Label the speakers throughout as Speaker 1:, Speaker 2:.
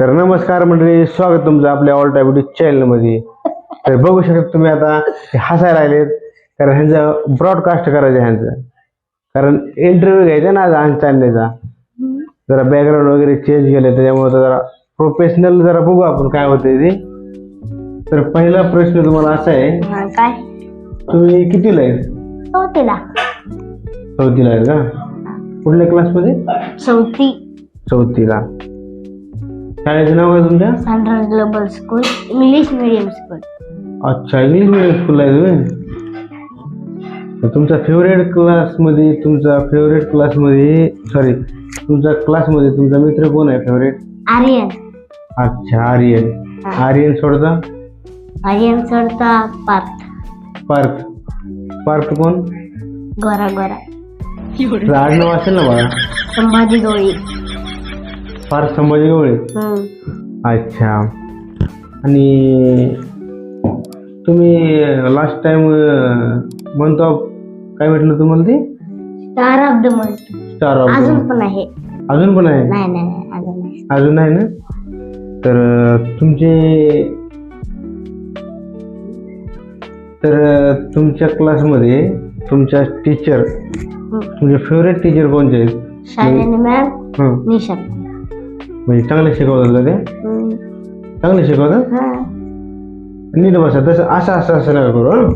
Speaker 1: तर नमस्कार मंडळी स्वागत तुमचं आपल्या ऑल टाईम चॅनलमध्ये तर बघू शकता तुम्ही आता हे हसायला राहिलेत कारण ह्यांचं ब्रॉडकास्ट करायचं ह्यांचं. कारण इंटरव्ह्यू घ्यायचा ना आज चालण्याचा. जरा बॅकग्राऊंड वगैरे चेंज केले त्याच्यामुळे जरा प्रोफेशनल जरा बघू आपण काय होतंय ते. तर पहिला प्रश्न तुम्हाला असा आहे
Speaker 2: हा, काय?
Speaker 1: तुम्ही कितीला आहे
Speaker 2: चौथीला.
Speaker 1: चौथीला आहे का? कुठल्या क्लासमध्ये
Speaker 2: चौथी.
Speaker 1: चौथीला. शाळेचं नाव काय तुमच्या?
Speaker 2: Sunrise global school English medium school
Speaker 1: अच्छा इंग्लिश मिडियम स्कूलला आहे तुम्ही तुमचा फेवरेट क्लासमध्ये तुमचा फेवरेट क्लासमध्ये सॉरी तुमच्या क्लासमध्ये तुमचा मित्र कोण आहे फेवरेट
Speaker 2: आर्यन
Speaker 1: अच्छा आर्यन आर्यन सोडता?
Speaker 2: आर्यन चढता पार्थ
Speaker 1: पार्थ पार्थ कोण?
Speaker 2: गोरा गोरा.
Speaker 1: आडनाव असेल ना बाळा.
Speaker 2: संभाजी गवळी.
Speaker 1: पार्थ संभाजी गवळे. अच्छा. आणि तुम्ही लास्ट टाइम मंथ ऑफ काय म्हटलं तुम्हाला ते?
Speaker 2: Star of the month
Speaker 1: star of
Speaker 2: अजून पण आहे.
Speaker 1: अजून पण आहे?
Speaker 2: नाही नाही नाही अजून नाही.
Speaker 1: अजून आहे ना? तर तुमचे तर तुमच्या क्लासमध्ये तुमच्या टीचर
Speaker 2: हम्म.
Speaker 1: तुमचे फेवरेट टीचर कोणते आहेत?
Speaker 2: शालिनी मॅम
Speaker 1: हं,
Speaker 2: निशा
Speaker 1: म्हणजे चांगले शिकवतात का ते. चांगले शिकवतात?
Speaker 2: हा.
Speaker 1: नीट बसा तसं असं असं असं नका करू हं?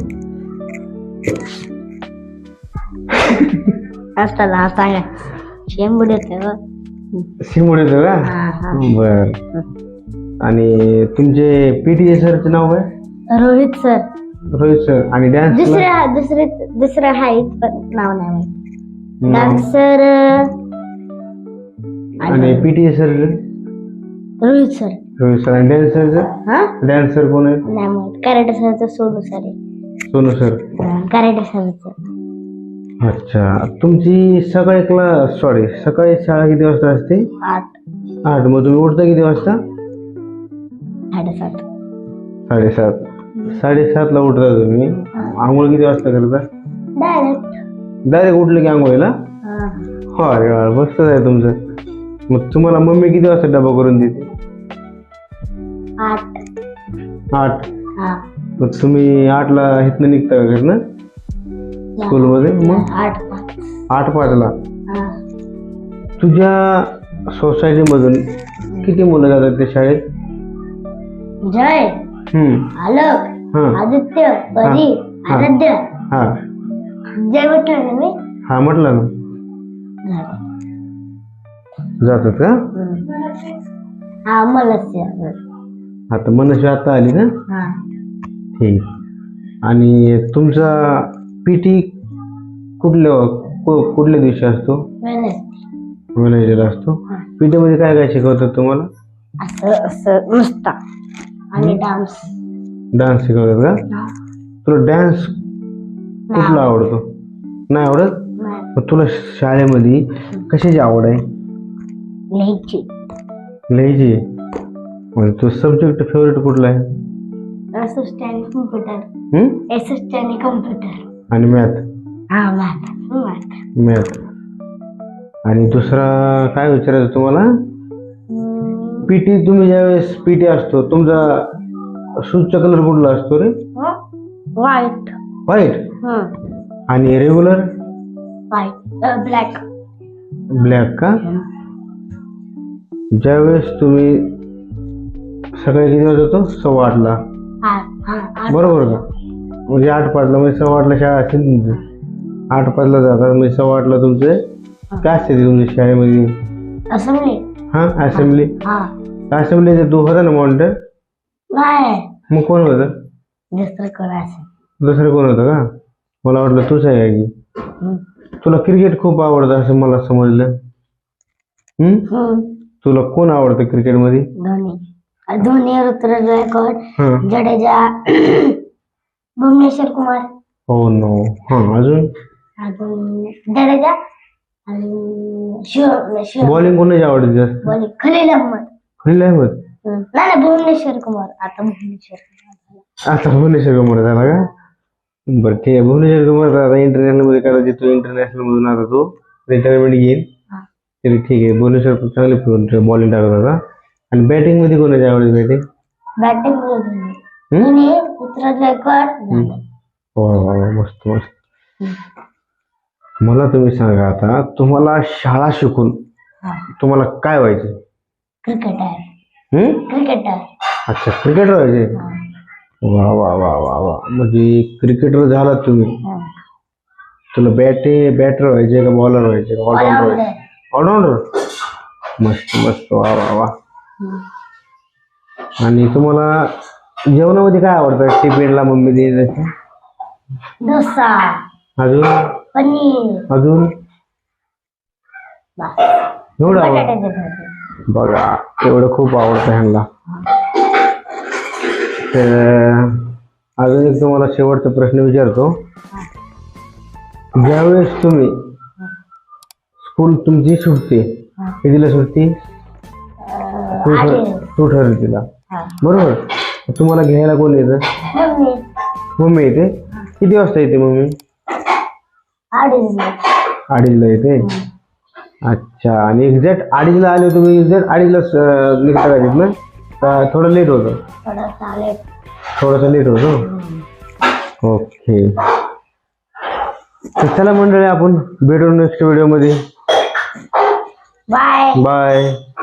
Speaker 2: हा सांगा शेंबूड येतं
Speaker 1: का?
Speaker 2: हा हा.
Speaker 1: बर. आणि तुमचे पीटीए सरचं नाव काय?
Speaker 2: रोहित सर.
Speaker 1: रोहित सर. आणि डॅन्स
Speaker 2: दुसऱ्या दुसरे दुसरं आहे पण नाव नाही माहीत. डान्स सर
Speaker 1: आणि PTA sir
Speaker 2: Rohit sir
Speaker 1: Rohit sir आणि डॅन्स सरचं
Speaker 2: हा?
Speaker 1: डॅन्स सर कोण
Speaker 2: नाही माहीत. कराटे सरचं सोनू सर आहे.
Speaker 1: सोनू सर
Speaker 2: कराटे सरचं
Speaker 1: अच्छा तुमची सकाळी क्लास सॉरी सकाळी शाळा किती वाजता असते?
Speaker 2: आठ.
Speaker 1: आठ. मग तुम्ही उठता किती वाजता?
Speaker 2: साडेसात.
Speaker 1: साडेसात. साडेसातला उठता तुम्ही. आंघोळ किती वाजता करता?
Speaker 2: डायरेक्ट
Speaker 1: डायरेक्ट उठलं की आंघोळीला? हो. अरे वा मस्तच आहे तुमचं. मग तुम्हाला मम्मी किती वाजता डबा करून देते?
Speaker 2: आठ.
Speaker 1: आठ?
Speaker 2: हा.
Speaker 1: मग तुम्ही आठला इथनं निघता का घरनं? स्कूलमध्ये? मग?
Speaker 2: आठ पाच.
Speaker 1: आठ पाचला?
Speaker 2: हा.
Speaker 1: तुझ्या सोसायटीमधून किती मुलं जातात त्या शाळेत?
Speaker 2: जय.
Speaker 1: हम्म.
Speaker 2: आलोक.
Speaker 1: हां.
Speaker 2: आदित्य. परी
Speaker 1: हा.
Speaker 2: आराध्य.
Speaker 1: हां.
Speaker 2: जय म्हटलं ना मी?
Speaker 1: हा म्हटलं ना.
Speaker 2: झालं.
Speaker 1: जातात का.
Speaker 2: हा
Speaker 1: आता मनस्वी आता आली ना?
Speaker 2: हा.
Speaker 1: ठीक. आणि तुमचा पीटी कुठल्या कु- कुठल्या दिवशी असतो? मॅनेजर असतो. पीटी मध्ये काय काय शिकवतात तुम्हाला?
Speaker 2: असं असं नुसता. आणि डान्स.
Speaker 1: डान्स शिकवतात का? तुला डान्स कुठला आवडतो. नाही आवडत? मग तुला शाळेमध्ये कशाची आवड आहे?
Speaker 2: लिहायची
Speaker 1: लिहायची म्हणजे तुझं सब्जेक्ट फेवरेट कुठला आहे?
Speaker 2: असिस्टंट कम्प्युटर
Speaker 1: हम्म?
Speaker 2: असिस्टंट कम्प्युटर
Speaker 1: आणि मॅथ
Speaker 2: हा मॅथ मॅथ
Speaker 1: मॅथ आणि दुसरा काय विचारायचं तुम्हाला? पीटी तुम्ही ज्यावेळेस पीटी असतो तुमचा शूजचा कलर कुठला असतो रे?
Speaker 2: व्हाईट
Speaker 1: व्हाईट आणि रेग्युलर
Speaker 2: व्हाईट ब्लॅक
Speaker 1: ब्लॅक का? ज्यावेळेस तुम्ही सकाळी किती वाजता जातो सव्वा आठला बरोबर का म्हणजे आठ पाचला म्हणजे सव्वा आठला शाळा असेल तुमची? आठ पाचला जातात म्हणजे सव्वा आठला तुमचे काय असते ते तुमच्या शाळेमध्ये?
Speaker 2: असेंब्ली
Speaker 1: हा असेंब्ली
Speaker 2: हा
Speaker 1: असेंब्लीचे तू होता ना मॉनिटर मग कोण होतं?
Speaker 2: दुसरं कोण
Speaker 1: दुसरं कोण होतं का? मला वाटलं तूच आहे का. तुला क्रिकेट खूप आवडतं असं मला समजलं. तुला कोण आवडतं क्रिकेटमध्ये?
Speaker 2: धोनी. धोनी ऋतुराज गायकवाड जडेजा भुवनेश्वर कुमार.
Speaker 1: हो नो. हां अजून?
Speaker 2: अजून जडेजा आणि
Speaker 1: बॉलिंग कोणाची आवडते जास्त?
Speaker 2: बोले खलील अहमद.
Speaker 1: खलील अहमद.
Speaker 2: नाही भुवनेश्वर कुमार. आता भुवनेश्वर.
Speaker 1: आता भुवनेश्वर कुमार झाला का? बरं ठीक आहे. भुवनेश्वर कुमार आता इंटरनॅशनलमध्ये कदाचित तो इंटरनॅशनल मधून आता तो रिटायरमेंट घेईल. तरी ठीक आहे भुवनेश्वर चांगले बॉलिंग टाकत होता आणि बॅटिंगमध्ये कोणाची आवडते बॅटिंग
Speaker 2: बॅटिंग झालं.
Speaker 1: मस्त मस्त। मला तुम्ही सांगा आता तुम्हाला शाळा शिकून. तुम्हाला काय व्हायचे?
Speaker 2: क्रिकेटर क्रिकेटर
Speaker 1: अच्छा क्रिकेटर व्हायचे? वा वा वा वा वा म्हणजे क्रिकेटर झालात तुम्ही. तुला बॅटे बॅटर व्हायचे का बॉलर व्हायचे ऑलराऊंडर व्हायचे? ऑलराऊंडर मस्त मस्त. वा वा वा. आणि तुम्हाला जेवणामध्ये काय आवडतं? टिफिनला मम्मी दे
Speaker 2: डोसा.
Speaker 1: अजून?
Speaker 2: पनीर.
Speaker 1: अजून. एवढं
Speaker 2: बटाट्याचे भजे.
Speaker 1: बघा एवढं खूप आवडतं ह्यांना. तर अजून एक तुम्हाला शेवटचा प्रश्न विचारतो. ज्यावेळेस तुम्ही स्कूल तुमची सुटते कितीला सुटते तू ठर तू ठरव तिला.
Speaker 2: हा.
Speaker 1: बरोबर? तुम्हाला घ्यायला कोण येतं?
Speaker 2: मम्मी
Speaker 1: मम्मी येते? किती वाजता येते मम्मी?
Speaker 2: अडीच
Speaker 1: अडीचला येते? अच्छा. आणि एक्झॅक्ट अडीचला आले तुम्ही एक्झॅक्ट अडीचला स- निघता का तिथनं का थोडं लेट होतं.
Speaker 2: थोडं चालेल
Speaker 1: थोडंसं लेट होतो? ओके तर चला मंडळी आपण भेटू नेक्स्ट व्हिडिओमध्ये
Speaker 2: Bye.
Speaker 1: Bye.